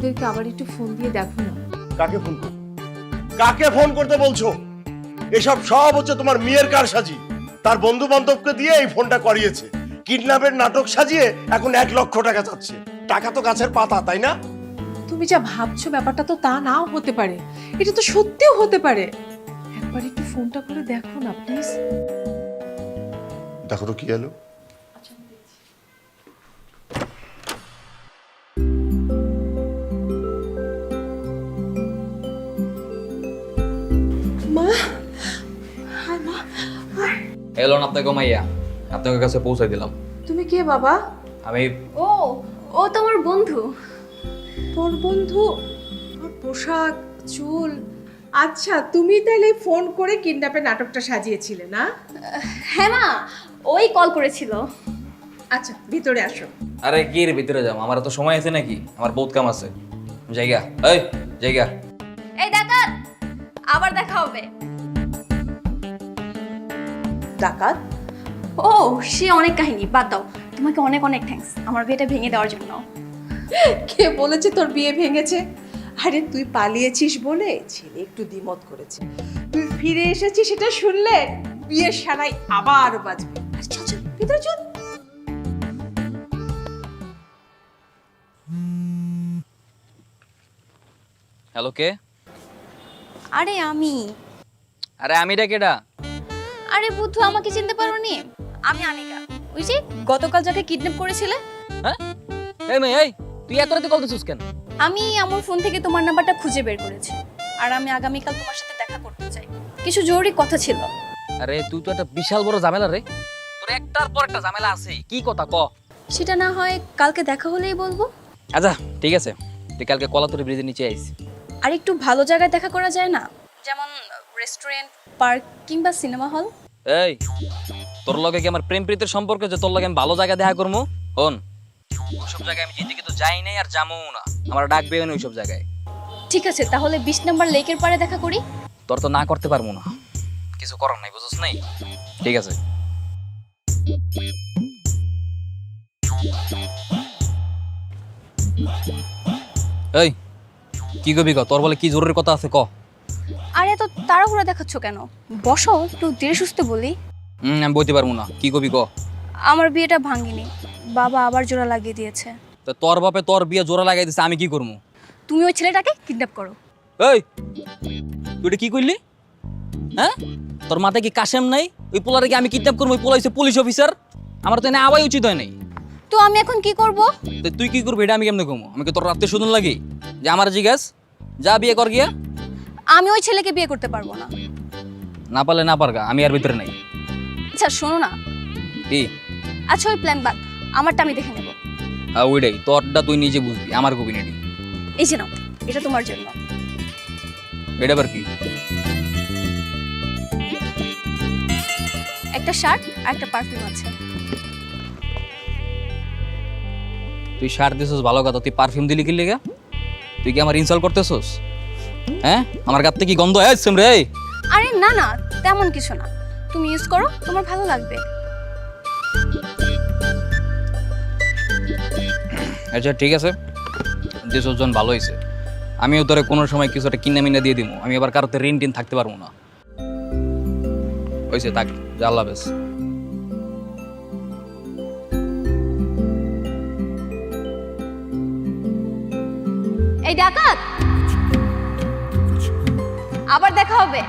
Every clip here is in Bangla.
ওদেরকে আবার একটু ফোন দিয়ে দেখো না। কাকে ফোন করো কাকে ফোন করতে বলছো? এসব সব হচ্ছে তোমার মেয়ের কারসাজি তার বন্ধু বান্ধবকে দিয়ে এই ফোনটা করিয়েছে। কিডন্যাপের নাটক সাজিয়ে এখন এক লক্ষ টাকা চাচ্ছে। টাকা তো গাছের পাতা তাই না? তুমি যা ভাবছ ব্যাপারটা তো তা নাও হতে পারে। এটা তো সত্যিও হতে পারে। একবার একটু ফোনটা করে দেখো না প্লিজ দেখো তো কি এলো এলো না আপনাকে মাইয়া আপনাকে কাছে পৌঁছাই দিলাম। তুমি কে বাবা? আমি ও ও তোমার বন্ধু। তোর বন্ধু? তোর পোশাক চুল। আচ্ছা তুমি তাহলে ফোন করে কিডন্যাপের নাটকটা সাজিয়েছিলে না? হ্যাঁ মা ওই কল করেছিল। আচ্ছা ভিতরে আসো। আরে কি এর ভিতরে যাব আমার তো সময় আছে নাকি? আমার বহুত কাম আছে। জায়গা এই জায়গা এই ডাকাত আবার দেখা হবে। ডাকাত? ও সে অনেক কাহিনী বাদ দাও। তোমাকে অনেক অনেক থ্যাঙ্কস আমার বিয়েটা ভেঙে দেওয়ার জন্য। কে বলেছে তোর বিয়ে ভেঙেছে? আরে তুই পালিয়েছিস বলে ছেলে একটু দ্বিমত করেছে। তুই ফিরে এসেছিস সেটা শুনলে বিয়ের সারাই আবার বাজবে। আর চল চল ভিতরে চল। হ্যালো কে? আরে আমি। আরে আমি রে কেডা? আরে বুদ্ধু আমাকে চিনতে পারোনি। আমি আনিকা। ওই যে গতকাল যাকে কিডন্যাপ করেছিলে। হ্যাঁ? এই মেয়ে এই তুই এত রাতে কল দিছিস কেন? আমি আমার ফোন থেকে তোমার নাম্বারটা খুঁজে বের করেছি। আর আমি আগামীকাল তোমার সাথে দেখা করতে চাই। কিছু জরুরি কথা ছিল। আরে তুই তো একটা বিশাল বড় ঝামেলা রে। তোর একটার পর একটা ঝামেলা আছে। কি কথা ক? সেটা না হয় কালকে দেখা হলেই বলব। আচ্ছা ঠিক আছে। তুই কালকে কলাতরি ব্রিজের নিচে আইস। আর একটু ভালো জায়গায় দেখা করা যায় না? যেমন রেস্টুরেন্ট পার্ক কিংবা সিনেমা হল এই তোর লগে কি আমার প্রেম প্রীতির সম্পর্ক যে তোর লগে আমি ভালো জায়গায় দেখা করব হন ওইসব জায়গায় আমি জিতে কিন্তু যাই নাই আর যাব না। আমার ডাকবে না ওইসব জায়গায়। ঠিক আছে তাহলে বিশ নাম্বার লেকের পাড়ে দেখা করি। তোর তো না করতে পারব না। কিছু করার নাই বুঝছ নাই? ঠিক আছে। এই কি কবি ক? তোর বলে কি জরুরি কথা আছে ক? আরে এত তাড়াহুড়া দেখাচ্ছ কেন? বসো একটু ধীরে সুস্থে বলি। হুম আমি বলতে পারব না। কি কবি ক? আমার বিয়েটা ভাঙিনি বাবা আবার জোড়া লাগিয়ে দিয়েছে। তা তোর বাপে তোর বিয়ে জোড়া লাগাই দিছে আমি কি করব? তুমি ওই ছেলেটাকে কিডন্যাপ করো। এই তুই এটা কি করলি? হ্যাঁ? তোর মাথায় কি কাশেম নাই? ওই পোলারে কি আমি কিডন্যাপ করব ওই পোলা পুলিশ অফিসার আমার তো এনে আওয়াই উচিত হয় নাই। তো আমি এখন কি করব? তুই কি করবি এটা আমি কেমনে কমো? আমি কি তোর রাত্রে শুনুন লাগি? যে আমার জিজ্ঞাস যা বিয়ে কর গিয়া। আমি ওই ছেলেকে বিয়ে করতে পারব না। না পারলে না পারগা আমি আর ভিতরে নাই। আচ্ছা শোনো না। কি? আচ্ছা ওই প্ল্যান বাদ আমারটা আমি দেখে নেব। হ্যাঁ ওইটাই তোরটা তুই নিজে বুঝবি আমার কবি নেই এই যে নাও এটা তোমার জন্য। এটা আবার কি? একটা শার্ট আর একটা পারফিউম আছে। তুই শার্ট দিছিস ভালো কথা তুই পারফিউম দিলি কি লেগা? তুই কি আমার ইনসাল্ট করতেছস? হ্যাঁ? আমার গাতে কি গন্ধ? আসছেন রে আরে না না তেমন কিছু না। তুমি ইউজ করো তোমার ভালো লাগবে। আচ্ছা ঠিক আছে। দিছস জন ভালো হয়েছে আমিও তোরে কোনো সময় কিছু একটা কিনা মিনা দিয়ে দিব আমি আবার কারোতে ঋণ টিন থাকতে পারব না। হয়েছে থাক আল্লাহ হাফেজ। এই ডাকাত! আবার দেখা হবে।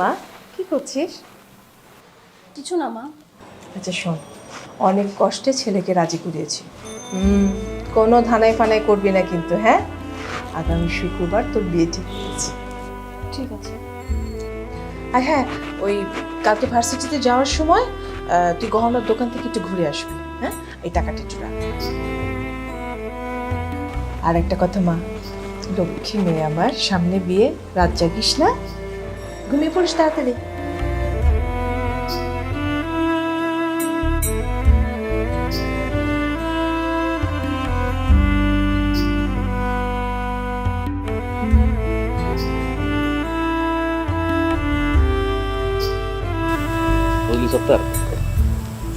মা? করছিস কিছু না মা। আচ্ছা শোন। অনেক কষ্টে ছেলেকে রাজি করিয়েছি। হুম কোনো ধানাই ফানাই করবি না কিন্তু হ্যাঁ? আগামী শুক্রবার তোর বিয়ে ঠিক করেছি ঠিক আছে। আর হ্যাঁ ওই কালকে ভার্সিটিতে যাওয়ার সময় তুই গহনার দোকান থেকে একটু ঘুরে আসবি হ্যাঁ? এই টাকাটা একটু রাখ। আর একটা কথা মা। লক্ষ্মী মেয়ে আমার সামনে বিয়ে রাত জাগিস না? ঘুমিয়ে পড়িস তাড়াতাড়ি। বুঝলি সত্তর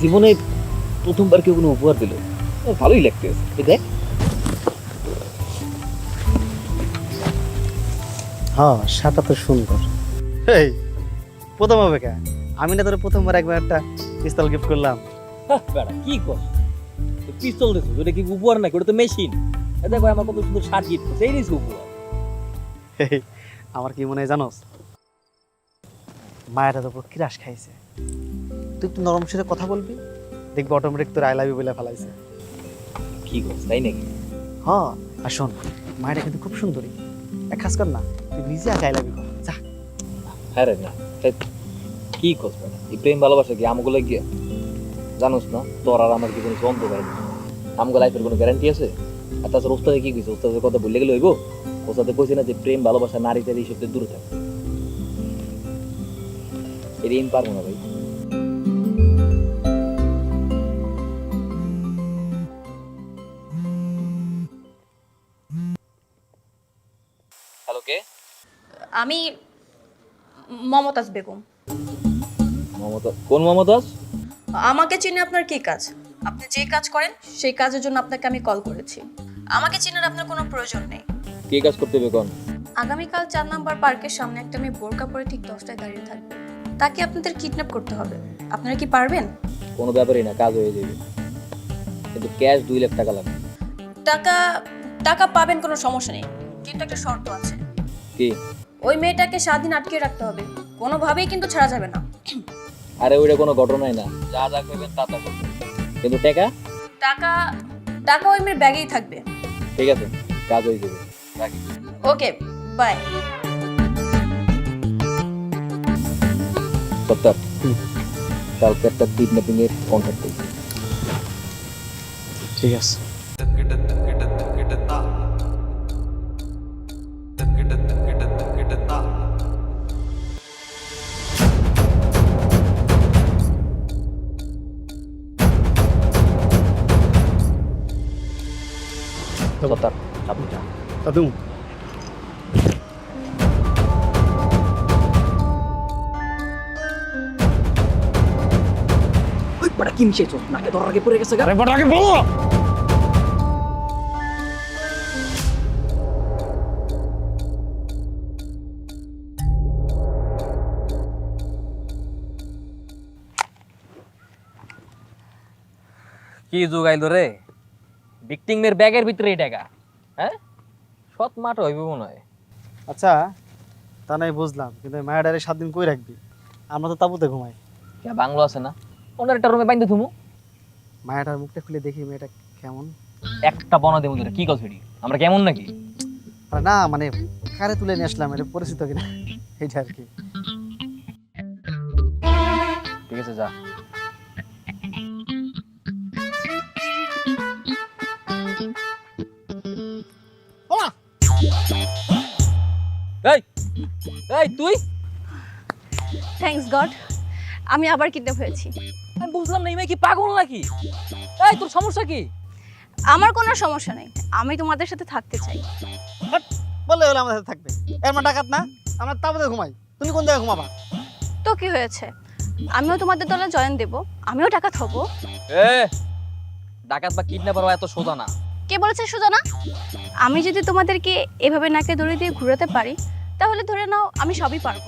জীবনে প্রথমবার কেউ কোনো উপহার দিল। ভালোই লাগতেছে এই দেখ। হ্যাঁ সেটা তো সুন্দর। এই প্রথম হবে কে? আমি না তোর প্রথমবার একবার একটা পিস্তল গিফট করলাম। বেড়া কি কর পিস্তল দিছো ওটা কি উপহার নাকি? ওটা তো মেশিন দেখো আমার কত সুন্দর শার্ট গিফট করছে। এই নিয়েছে উপহার। আমার কি মনে হয় জানোস? মায়েরা তো পুরো কিরাস খাইছে। তুই একটু নরম সুরে কথা বলবি। দেখবি অটোমেটিক তোর আই লাভ ইউ বলে ফেলাইছে। কি করছ তাই নাকি? হ্যাঁ আর শোন মায়েরা কিন্তু খুব সুন্দরী। এক কাজ কর না তুই নিজে আগে আই লাভ ইউ কর যা। হ্যাঁ রে না কি করছ এই প্রেম ভালোবাসা কি আমগুলো গিয়ে? জানোস না তোর আর আমার কি কোনো বন্ধ করে আমগো লাইফের কোনো গ্যারান্টি আছে? আর তাছাড়া ওস্তাদে কি কইছে? ওস্তাদের কথা বললে গেলে হইব? ওস্তাদে কইছে না যে প্রেম ভালোবাসা নারী তারি এইসব দূরে থাক এটা আমি পারব না ভাই। আমি মমতাজ বেগম। মমতা কোন মমতাজ? আমাকে চিনে আপনার কি কাজ? আপনি যে কাজ করেন সেই কাজের জন্য আপনাকে আমি কল করেছি। আমাকে চিনার আপনার কোনো প্রয়োজন নেই। কি কাজ করতে হবে কোন আগামীকাল চার নাম্বার পার্কের সামনে একটা মেয়ে বোরকা পরে ঠিক দশটায় দাঁড়িয়ে থাকবে। তাকে আপনাদের কিডন্যাপ করতে হবে। আপনারা কি পারবেন? কোনো ব্যাপারই না কাজ হয়ে যাবে। কিন্তু ক্যাশ দুই লাখ টাকা লাগবে। টাকা টাকা পাবেন কোনো সমস্যা নেই। কিন্তু একটা শর্ত আছে। কি? ওই মেয়েটাকে সাত দিন আটকে রাখতে হবে। কোনোভাবেই কিন্তু ছাড়া যাবে না। আরে ওইটা কোনো ঘটনাই না। যা যা করবেন তা তা করবেন। কিন্তু টাকা? টাকা টাকা ওই মেয়ের ব্যাগেই থাকবে। ঠিক আছে কাজ হয়ে যাবে। রাখি। Okay bye. সত্তর। কালকে একটা কিডন্যাপিং এর কন্ট্যাক্ট ঠিক আছে। সত্তর আপনি যান দাদু ওই বড় কি মিশাইছো নাকে ধরার আগে পড়ে গেছে গা। আরে বড় বলো কি যোগাইলো রে? ভিক্টিং এর ব্যাগের ভিতরে এই টাকা হ্যাঁ? সৎ মাঠ হইব মনে হয়। আচ্ছা তা নাই বুঝলাম কিন্তু মায়ের সাত দিন কই রাখবি? আমরা তো তাবুতে ঘুমাই। কে বাংলো আছে না? ওনার একটা রুমে বাইন্ধে থুমু মায়াটার মুখটা খুলে দেখি মেয়েটা কেমন। একটা বনা দেবো তোরে কি ভিডি আমরা কেমন নাকি? আরে না মানে কারে তুলে নিয়ে আসলাম এটা পরিচিত কিনা? এইটা আর কি। ঠিক আছে যা। এই তুই? থ্যাঙ্কস গড আমি আবার কিডন্যাপ হয়েছি। আমি বুঝলাম না এই মেয়ে কি পাগল নাকি? এই তোর সমস্যা কি? আমার কোনো সমস্যা নেই আমি তোমাদের সাথে থাকতে চাই। বললে হলো আমাদের সাথে থাকবে। এর মানে ডাকাত না আমরা তাবুতে ঘুমাই। তুমি কোন জায়গায় ঘুমাবা? তো কি হয়েছে? আমিও তোমাদের দলে জয়েন দেব আমিও টাকা থবো এ ডাকাত বা কিডন্যাপার এত সোজা না। কে বলেছে সুজানা আমি যদি তোমাদেরকে এভাবে নাকে দড়ি দিয়ে ঘুরাতে পারি তাহলে ধরে নাও আমি সবই পারব।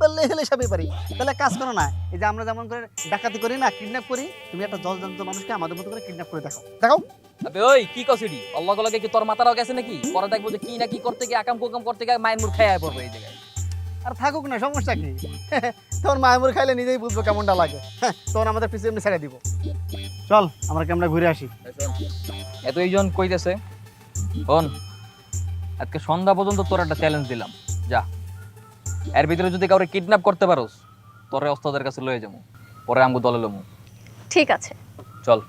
বললে হলে সবই পারি। তাহলে কাজ করো না এই যে আমরা যেমন করে ডাকাতি করি না কিডন্যাপ করি তুমি একটা জল জান্ত মানুষকে আমাদের মতো করে কিডন্যাপ করে দেখো। দেখো। আবে ওই কি কসিডি অল্লাহ গলাকে কি তোর মাথারাও গেছে নাকি? পরে দেখব যে কি না কি করতে গিয়ে আকাম কুকাম করতে গিয়ে মায়ের মুখ খাইয়া পড়বে এই জায়গায়। আর থাকুক না সমস্যা কি? তোর মায়ামুর খাইলে নিজেই বুঝব কেমনটা লাগে। হ্যাঁ, তখন আমাদের পিছিয়ে এমনি ছেড়ে দিব। চল আমরা ক্যামেরা ঘুরে আসি? এত এইজন কইতেছে শোন আজকে সন্ধ্যা পর্যন্ত তোর একটা চ্যালেঞ্জ দিলাম। যা। এর ভিতরে যদি কাউরে কিডন্যাপ করতে পারোস তোরে অস্ত্রদের কাছে লয়ে যাব। পরে আমগো দলে লমু। ঠিক আছে। চল।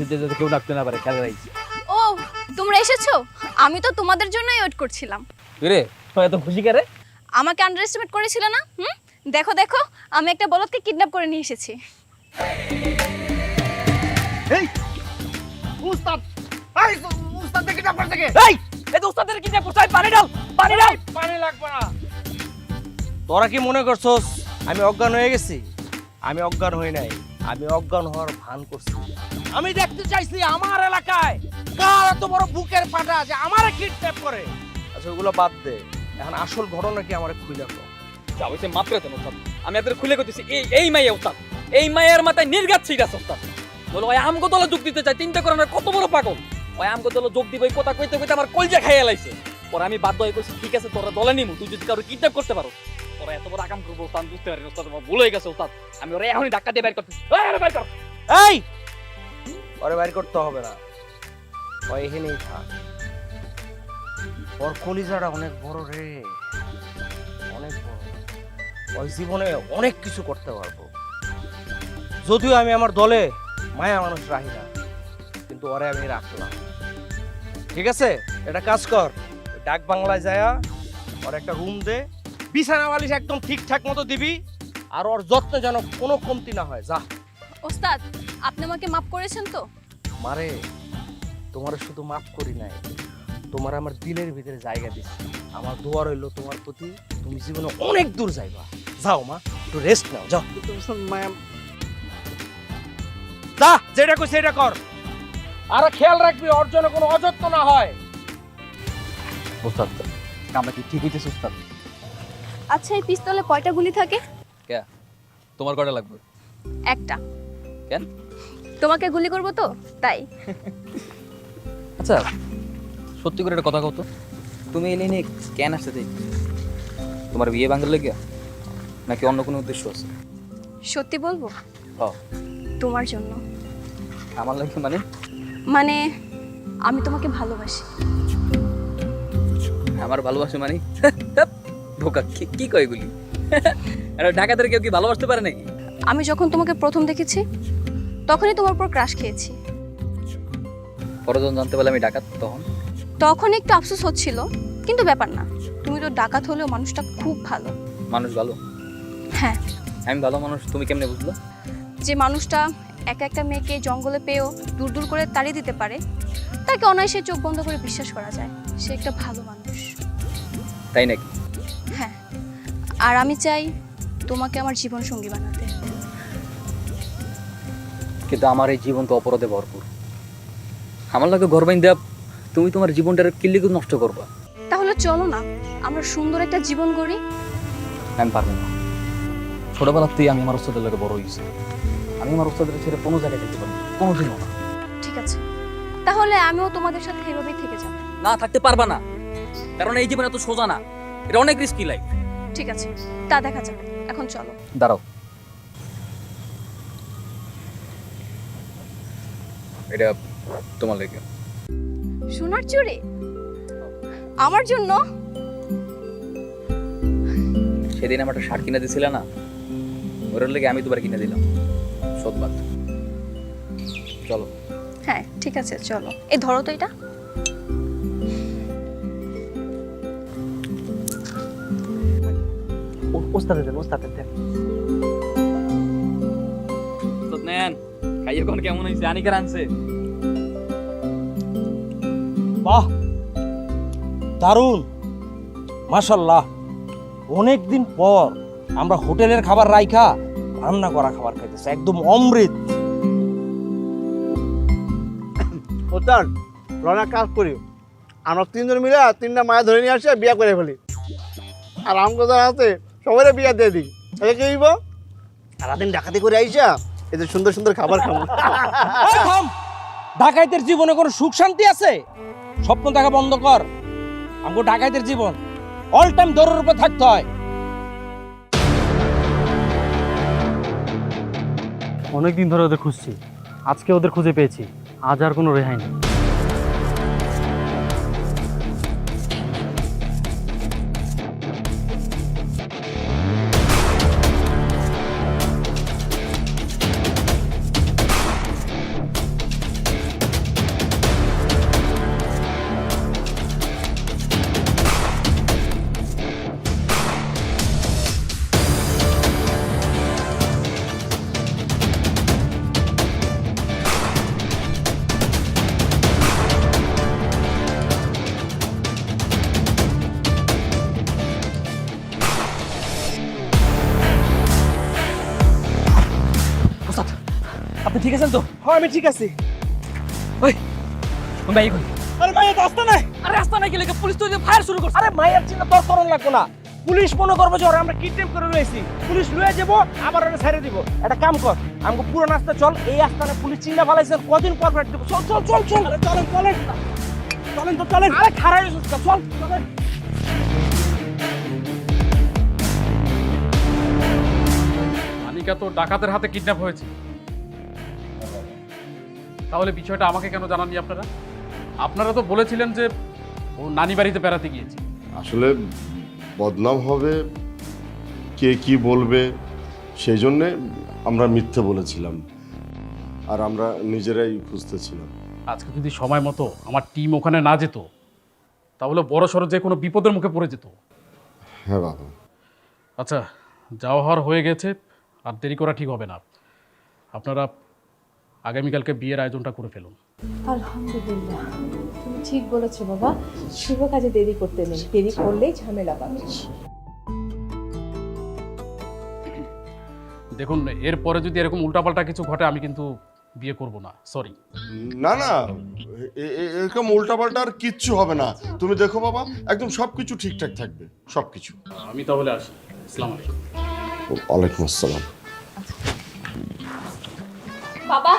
পিছে যেতে কেউ ডাকতে না পারে ও তোমরা এসেছ? আমি তো তোমাদের জন্যই ওয়েট করছিলাম। রে তুই এত খুশি করে আমাকে আন্ডার এস্টিমেট করেছিলে না? হুম? দেখো দেখো আমি একটা বলদকে কিডন্যাপ করে নিয়ে এসেছি। এই উস্তাদ এই উস্তাদ দেখি না থেকে এই এই তো উস্তাদের কি যে কোথায় পানি ডাল পানি ডাল পানি লাগবে না। তোরা কি মনে করছস আমি অজ্ঞান হয়ে গেছি? আমি অজ্ঞান হই নাই। আমি অজ্ঞান হওয়ার ভান করছি। আমি দেখতে চাইছি আমার এলাকায় কার এত বড় বুকের ফাটা যে আমারে কিডন্যাপ করে? আচ্ছা ওগুলো বাদ দে। এখন আসল ঘটনা কি আমার খুইলা কর। যা হইছে মাত্র দেন ওস্তাদ আমি এদের খুলে কইতেছি এই এই মাইয়া ওস্তাদ এই মাইয়ার মাথায় নির্গাত ছিট আছে ওস্তাদ বলো ওই আমগো দলে যোগ দিতে চাই চিন্তা করেন কত বড় পাগল? ওই আমগো দলে যোগ দিব কথা কইতে কইতে আমার কলজা খাইয়া লাইছে। পরে আমি বাধ্য হয়ে করছি ঠিক আছে তোরা দলে নিমু তুই যদি কারও কিডন্যাপ করতে পারো। তোরা এত বড় আকাম করব ওস্তাদ বুঝতে পারি ওস্তাদ ভুল হয়ে গেছে ওস্তাদ আমি ওরা এখনই ধাক্কা দিয়ে বের আরে বের কর। এই! ওরে বাইর করতে হবে না। ও এখানেই থাক। ওর কলিজাটা অনেক বড় রে। অনেক বড়। ওই জীবনে অনেক কিছু করতে পারব। যদিও আমি আমার দলে মায়া মানুষ রাখি না কিন্তু ওরে আমি রাখলাম। ঠিক আছে? এটা কাজ কর। ডাক বাংলায় যায়া ওর একটা রুম দে। বিছানা বালিশ একদম ঠিকঠাক মতো দিবি আর ওর যত্ন যেন কোনো কমতি না হয়। যা। ওস্তাদ আপনি আমাকে মাফ করেছেন তো? মারে তোমার শুধু মাফ করি নাই তোমার আমার দিলের ভিতরে জায়গা দিছি। আমার দোয়া রইল তোমার প্রতি তুমি জীবনে অনেক দূর যাইবা। যাও মা একটু রেস্ট নাও যাও। মায়া যা যেটা কই সেটা কর। আর খেয়াল রাখবি অর্জনে কোনো অযত্ন না হয়। উস্তাদ আমরা কি ঠিক হইতেছে উস্তাদ আচ্ছা এই পিস্তলে কয়টা গুলি থাকে? কে? তোমার কয়টা লাগবে? একটা। কেন? তোমাকে গুলি করব তো? তাই। আচ্ছা সত্যি করে একটা কথা কত তুমি এলে নিয়ে কেন আসতে চাই? তোমার বিয়ে ভাঙলে লেগে নাকি অন্য কোনো উদ্দেশ্য আছে? সত্যি বলব? ও তোমার জন্য। আমার লাগে মানে? মানে আমি তোমাকে ভালোবাসি। আমার ভালোবাসে মানে? ধোকা কি কয় এগুলি? আরে ঢাকাতে কেউ কি ভালোবাসতে পারে নাকি? আমি যখন তোমাকে প্রথম দেখেছি তখনই তোমার উপর ক্রাশ খেয়েছি। পরে যখন জানতে পারলে আমি ডাকাত তখন? তখন একটু আফসোস হচ্ছিল কিন্তু ব্যাপার না। তুমি তো ডাকাত হলেও মানুষটা খুব ভালো। মানুষ ভালো? হ্যাঁ। আমি ভালো মানুষ তুমি কেমনে বুঝলো? যে মানুষটা এক একটা মেয়েকে জঙ্গলে পেয়েও দূর দূর করে তাড়িয়ে দিতে পারে তাকে অনায়াসে চোখ বন্ধ করে বিশ্বাস করা যায়। সে একটা ভালো মানুষ। তাই নাকি? হ্যাঁ। আর আমি চাই তোমাকে আমার জীবন সঙ্গী বানাতে। কিন্তু আমার এই জীবন তো অপরাধে ভরপুর আমার লাগে ঘর বাইন দেয়া তুমি তোমার জীবনটার কিল্লি নষ্ট করবা। তাহলে চলো না আমরা সুন্দর একটা জীবন গড়ি। আমি পারব না। ছোটবেলাতেই আমি আমার ওস্তাদের লোকে বড় হয়েছি আমি আমার ওস্তাদের ছেড়ে কোনো জায়গায় যেতে পারি কোনো দিনও না। ঠিক আছে। তাহলে আমিও তোমাদের সাথে এভাবেই থেকে যাব। না থাকতে পারবা না। কারণ এই জীবন এত সোজা না। এটা অনেক রিস্কি লাইফ ঠিক আছে তা দেখা যাবে। এখন চলো। দাঁড়াও। এটা তোমার লেগে। সোনার চুড়ি? আমার জন্য? সেদিন আমার একটা শার্ট কিনে দিছিলে না? ওর লেগে আমি তোমার কিনে দিলাম। সৎবাদ চলো। হ্যাঁ ঠিক আছে চলো। এই ধরো তো এটা। উস্তাদে দেন উস্তাদে দেন নেন খাইয়ে কোন কেমন হয়েছে আনিকার আনছে বাহ দারুণ। মাশাল্লাহ অনেক দিন পর আমরা হোটেলের খাবার রাইখা রান্না করা খাবার খাইতেছি একদম অমৃত। উস্তাদ রনা কাজ করি। আমরা তিনজন মিলে তিনটা মায়া ধরে নিয়ে আসি আর বিয়া করে ফেলি। আর আমগো যারা আছে সবাই বিয়া দিয়ে দিই। তাহলে কি হইব? সারাদিন ডাকাতি করে আইসা এদের সুন্দর সুন্দর খাবার খাব। ডাকাইতের জীবনে কোনো সুখ শান্তি আছে? স্বপ্ন দেখা বন্ধ কর। আমাকে ডাকাইতের জীবন অল টাইম দৌড়ের উপর থাকতে হয়। অনেকদিন ধরে ওদের খুঁজছি। আজকে ওদের খুঁজে পেয়েছি। আজ আর কোনো রেহাই নেই। আপনি ঠিক আছেন তো? হ্যাঁ আমি ঠিক আছি। ওই ভাই কই? আরে মাইয়া তো আসতে নাই। আরে রাস্তা নাই গেলে পুলিশ তো ফায়ার শুরু করছে। আরে মাইয়ার চিন্তা তোর করণ লাগবো না। পুলিশ মনে করব যে আমরা কিডন্যাপ করে রয়েছি। পুলিশ লয়ে যাব আবার ওরা ছেড়ে দিব। একটা কাম কর আমাকে পুরো রাস্তা চল। এই আস্তানে পুলিশ চিন্তা ফেলাইছে কদিন পর ফেরত দিব। চল চল চল চল। চলেন চলেন। চলেন তো চলেন। আরে খারাপ চল চলেন। আনিকা তো ডাকাতের হাতে কিডন্যাপ হয়েছে। তাহলে বিষয়টা আমাকে কেন জানাননি আপনারা? আপনারা তো বলেছিলেন যে ও নানি বাড়িতে বেড়াতে গিয়েছে। আসলে বদনাম হবে কে কি বলবে সেই জন্যে আমরা মিথ্যে বলেছিলাম। আর আমরা নিজেরাই খুঁজতেছিলাম। আজকে যদি সময় মতো আমার টিম ওখানে না যেত তাহলে বড় সড়ো যে কোনো বিপদের মুখে পড়ে যেত। হ্যাঁ বাবা। আচ্ছা যাওয়া হওয়ার হয়ে গেছে আর দেরি করা ঠিক হবে না। আপনারা আগামীকালকে বিয়ের আয়োজনটা করে ফেলুন। আলহামদুলিল্লাহ। তুমি ঠিক বলেছ বাবা। শুভ কাজে দেরি করতে নেই। দেরি করলেই ঝামেলা পাবে দেখুন এরপরে যদি এরকম উল্টাপাল্টা কিছু ঘটে আমি কিন্তু বিয়ে করব না। সরি না না। এ- এ- এরকম উল্টাপাল্টা আর কিচ্ছু হবে না। তুমি দেখো বাবা একদম সব কিছু ঠিকঠাক থাকবে। সব কিছু আমি তাহলে আসি। আসসালামু আলাইকুম। ওয়ালাইকুম আসসালাম। বাবা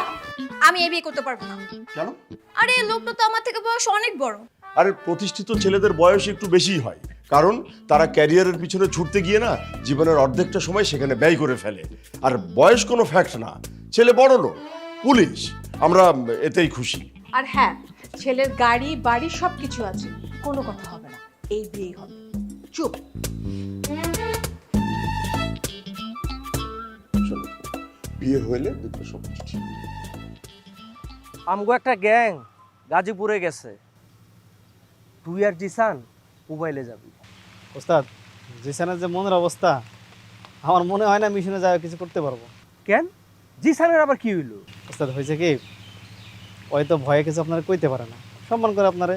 আমি এই বিয়ে করতে পারব না। কেন? আরে এই লোকটা তো আমার থেকে বয়স অনেক বড়। আরে প্রতিষ্ঠিত ছেলেদের বয়স একটু বেশিই হয়। কারণ তারা ক্যারিয়ারের পিছনে ছুটতে গিয়ে না জীবনের অর্ধেকটা সময় সেখানে ব্যয় করে ফেলে। আর বয়স কোনো ফ্যাক্ট না। ছেলে বড় লোক পুলিশ। আমরা এতেই খুশি। আর হ্যাঁ ছেলের গাড়ি বাড়ি সব কিছু আছে। কোনো কথা হবে না। এই বিয়েই হবে। চুপ। বিয়ে হইলে দেখবে সব কিছু ঠিক। আমগো একটা গ্যাং গাজীপুরে গেছে। তুই আর জিসান মোবাইলে যাবি। ওস্তাদ জিসানের যে মনের অবস্থা আমার মনে হয় না মিশনে যাওয়া কিছু করতে পারব। কেন? জিসানের আবার কি হইল? ওস্তাদ হয়েছে কি ওই তো ভয়ে কিছু আপনারা কইতে পারে না। সম্মান করে আপনারে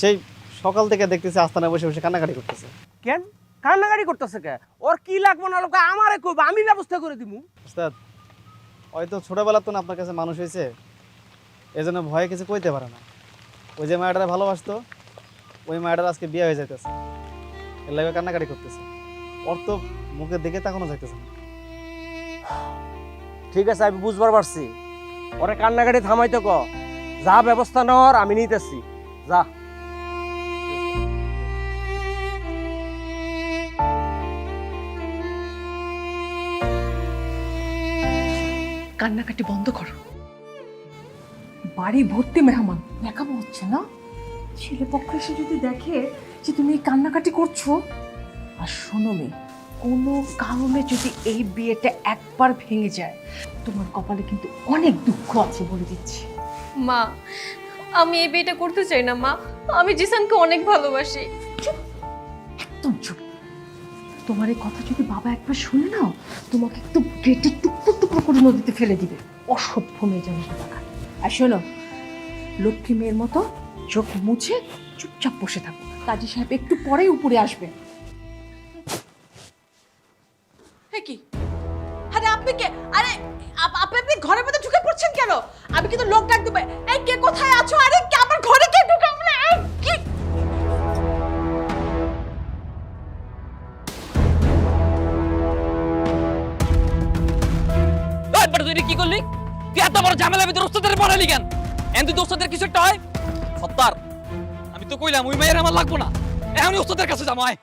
সেই সকাল থেকে দেখতেছি আস্তানায় বসে বসে কান্নাকাটি করতেছে। কেন? কান্নাকাটি করতেছে কে? ওর কি লাগবো না লাগবে আমারে কইবা আমি ব্যবস্থা করে দিমু। ওস্তাদ হয়তো ছোটবেলা তো না আপনার কাছে মানুষ হয়েছে এই জন্য ভয়ে কিছু কইতে পারে না। ওই যে মায়াটারে ভালোবাসতো ওই মায়াটার আজকে বিয়ে হয়ে যাইতেছে। এর লাগে কান্নাকাটি করতেছে। ওর তো মুখের দিকে তাকানো যাইতেছে না। ঠিক আছে আমি বুঝবার পারছি। ওরে কান্নাকাটি থামাইতে ক। যা ব্যবস্থা নেওয়ার আমি নিতেছি। যা। কান্নাকাটি বন্ধ করো। বাড়ি ভর্তি মেহমান। দেখাবো হচ্ছে না? ছেলে পক্ষ এসে যদি দেখে যে তুমি এই কান্নাকাটি করছ? আর শোনো মেয়ে কোনো কারণে যদি এই বিয়েটা একবার ভেঙে যায় তোমার কপালে কিন্তু অনেক দুঃখ আছে বলে দিচ্ছি। মা আমি এই বিয়েটা করতে চাই না মা। আমি জিসানকে অনেক ভালোবাসি। একদম চুপ। তোমার এই কথা যদি বাবা একবার শুনে নাও তোমাকে একটু গেটে টুকরো টুকরো করে নদীতে ফেলে দিবে। অসভ্য মেয়ে যেন আর শোনো লক্ষ্মী মেয়ের মতো চোখ মুছে চুপচাপ বসে থাকো। কাজী সাহেব একটু পরেই উপরে আসবে। কি? আরে আপনি কে? আরে আপনি আপনি ঘরের মধ্যে ঢুকে পড়ছেন কেন? আমি কিন্তু লোক ডাক দেবো। এই কে কোথায় আছো? আরে কে আমার ঘরে কে ঢুকে মানে কি? কি করলি? তুই এত বড় ঝামেলার ভিতরে ওস্তাদের কেন? ওস্তাদের কিছু একটা হয় সত্তার। আমি তো কইলাম ওই মায়ের আমার লাগবো না। এখনই ওস্তাদের কাছে আয়।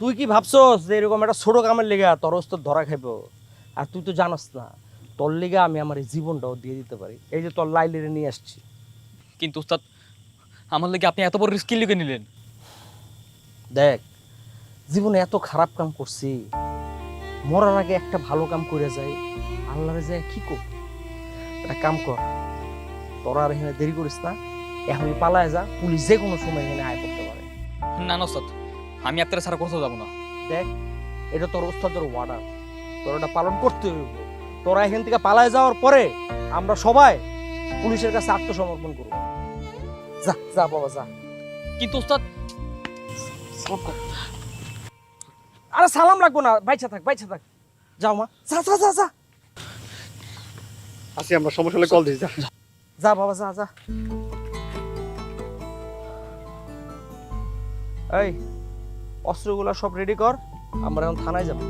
তুই কি ভাবছস যে এরকম একটা ছোট কামের লেগে তোর ওস্তাদ ধরা খাইব? আর তুই তো জানোস না তোর লিগে আমি আমার এই জীবনটাও দিয়ে দিতে পারি। এই যে তোর লাইলিরে নিয়ে আসছি। কিন্তু উস্তাদ আমার লাগে আপনি এত বড় রিস্ক লিখে নিলেন? দেখ জীবনে এত খারাপ কাম করছি মরার আগে একটা ভালো কাম করে যাই আল্লাহরে যায় কি কর? একটা কাম কর তোরা আর এখানে দেরি করিস না এখনই পালায় যা পুলিশ যে কোনো সময় এখানে আয় করতে পারে। না না আমি আপনার ছাড়া কোথাও যাব না। দেখ এটা তোর ওস্তাদের ওয়ার্ডার তোর এটা পালন করতে হইব। তোরা এখান থেকে পালায় যাওয়ার পরে আমরা সবাই পুলিশের কাছে আত্মসমর্পণ করব। যা যা বাবা যা। কিন্তু উস্তাদ আরে সালাম রাখব না বাইচা থাক বাইচা থাক। যাও মা। যা যা যা যা। আসি, আমরা সমস্যা হলে কল দিই যা। যা বাবা, যা যা। এই, অস্ত্রগুলো সব রেডি কর, আমরা এখন থানায় যাব।